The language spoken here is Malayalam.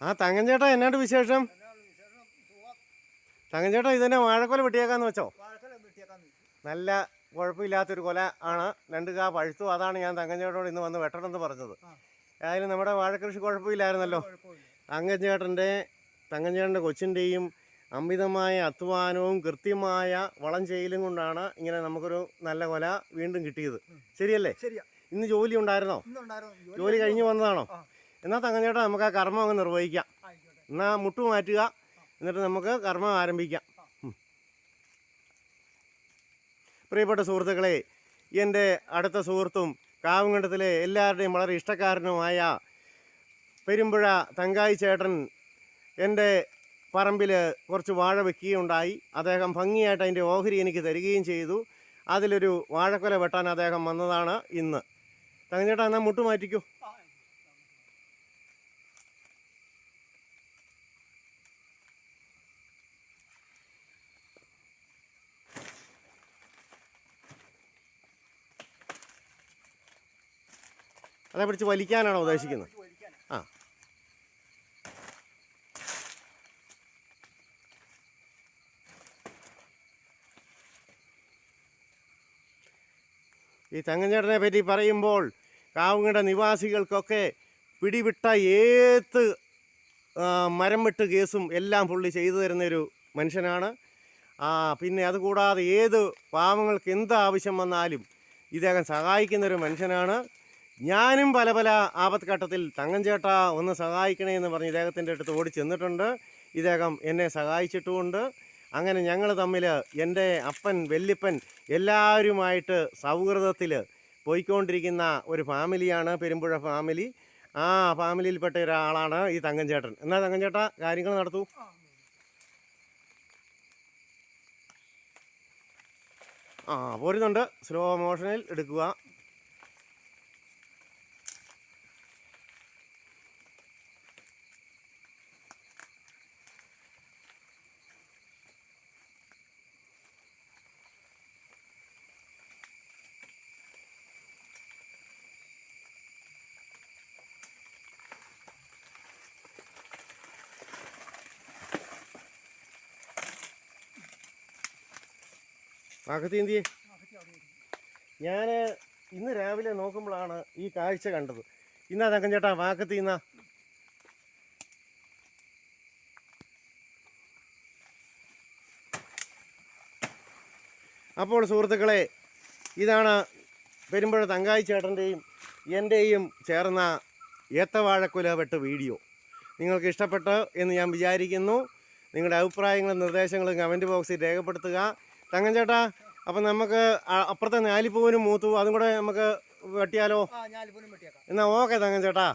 ആ തങ്കൻ ചേട്ടാ എന്നാണ്ട് വിശേഷം? തങ്കൻ ചേട്ടാ ഇതിനെ വാഴക്കൊല വെട്ടിയേക്കാന്ന് വെച്ചോ? നല്ല കുഴപ്പമില്ലാത്തൊരു കൊല ആണ്. രണ്ട് കാ പഴുത്തു അതാണ് ഞാൻ തങ്കൻ ചേട്ടനോട് ഇന്ന് വന്ന് വെട്ടണമെന്ന് പറഞ്ഞത്. ഏതായാലും നമ്മുടെ വാഴക്കൃഷി കുഴപ്പമില്ലായിരുന്നല്ലോ. തങ്കൻ ചേട്ടന്റെ തങ്കൻ ചേട്ടന്റെ കൊച്ചിന്റെയും അമിതമായ അധ്വാനവും കൃത്യമായ വളം ചെയ്യലും കൊണ്ടാണ് ഇങ്ങനെ നമുക്കൊരു നല്ല കൊല വീണ്ടും കിട്ടിയത്. ശരിയല്ലേ? ശരിയാ. ഇന്ന് ജോലി ഉണ്ടായിരുന്നോ? ജോലി കഴിഞ്ഞു വന്നതാണോ. എന്നാൽ തങ്കൻ ചേട്ടാ നമുക്ക് ആ കർമ്മം അങ്ങ് നിർവഹിക്കാം. എന്നാൽ മുട്ടു മാറ്റുക എന്നിട്ട് നമുക്ക് കർമ്മം ആരംഭിക്കാം. പ്രിയപ്പെട്ട സുഹൃത്തുക്കളെ എന്റെ അടുത്ത സുഹൃത്തും കാവുങ്കണ്ടത്തിലെ എല്ലാവരുടെയും വളരെ ഇഷ്ടക്കാരനുമായ പെരുമ്പുഴ തങ്കായി ചേട്ടൻ എന്റെ പറമ്പിൽ കുറച്ച് വാഴ വെക്കുകയുണ്ടായി. അദ്ദേഹം ഭംഗിയായിട്ട് അതിന്റെ ഓഹരി എനിക്ക് തരികയും ചെയ്തു. അതിലൊരു വാഴക്കൊല വെട്ടാൻ അദ്ദേഹം വന്നതാണ് ഇന്ന്. തങ്ങനേട്ടാ എന്നാൽ മുട്ടു അതേ പിടിച്ച് വലിക്കാനാണോ ഉദ്ദേശിക്കുന്നത്? ആ. ഈ തങ്ങഞ്ചേട്ടനെ പറ്റി പറയുമ്പോൾ കാവുങ്ങയുടെ നിവാസികൾക്കൊക്കെ പിടിവിട്ട ഏത് ആ, മരം വെട്ട് കേസും എല്ലാം പുള്ളി ചെയ്തു തരുന്നൊരു മനുഷ്യനാണ്. പിന്നെ അതുകൂടാതെ ഏത് പാവങ്ങൾക്ക് എന്ത് ആവശ്യം വന്നാലും ഇദ്ദേഹം സഹായിക്കുന്നൊരു മനുഷ്യനാണ്. ഞാനും പല പല ആപത്ഘട്ടത്തിൽ തങ്കഞ്ചേട്ട ഒന്ന് സഹായിക്കണേ എന്ന് പറഞ്ഞ് ഇദ്ദേഹത്തിന്റെ അടുത്ത് ഓടി ചെന്നിട്ടുണ്ട്. ഇദ്ദേഹം എന്നെ സഹായിച്ചിട്ടുമുണ്ട്. അങ്ങനെ ഞങ്ങൾ തമ്മിൽ എന്റെ അപ്പൻ വെല്ലിപ്പൻ എല്ലാവരുമായിട്ട് സൗഹൃദത്തിൽ പോയിക്കൊണ്ടിരിക്കുന്ന ഒരു ഫാമിലിയാണ് പെരുമ്പുഴ ഫാമിലി. ആ ഫാമിലിയിൽപ്പെട്ട ഒരാളാണ് ഈ തങ്കഞ്ചേട്ടൻ എന്നാൽ തങ്കഞ്ചേട്ട കാര്യങ്ങൾ നടത്തൂ. ആ പോരുന്നുണ്ട്. സ്ലോ മോഷനിൽ എടുക്കുക. അകത്തി എന്തിയേ. ഞാൻ ഇന്ന് രാവിലെ നോക്കുമ്പോഴാണ് ഈ കാഴ്ച കണ്ടത്. ഇന്നാ തങ്കൻ ചേട്ടാ വാക്കത്തി ഇന്നാ. അപ്പോൾ സുഹൃത്തുക്കളെ ഇതാണ് പെരുമ്പുഴ തങ്കായി ചേട്ടന്റെയും എന്റെയും ചേർന്ന ഏത്തവാഴക്കുല വെട്ട് വീഡിയോ. നിങ്ങൾക്ക് ഇഷ്ടപ്പെട്ടു എന്ന് ഞാൻ വിചാരിക്കുന്നു. നിങ്ങളുടെ അഭിപ്രായങ്ങളും നിർദ്ദേശങ്ങളും കമന്റ് ബോക്സിൽ രേഖപ്പെടുത്തുക. തങ്കൻ ചേട്ടാ അപ്പം നമുക്ക് അപ്പുറത്തെ ഞാലിപ്പൂവിനും മൂത്തു അതും കൂടെ നമുക്ക് വെട്ടിയാലോ? എന്നാ എന്നാൽ ഓക്കെ തങ്ങൻ ചേട്ടാ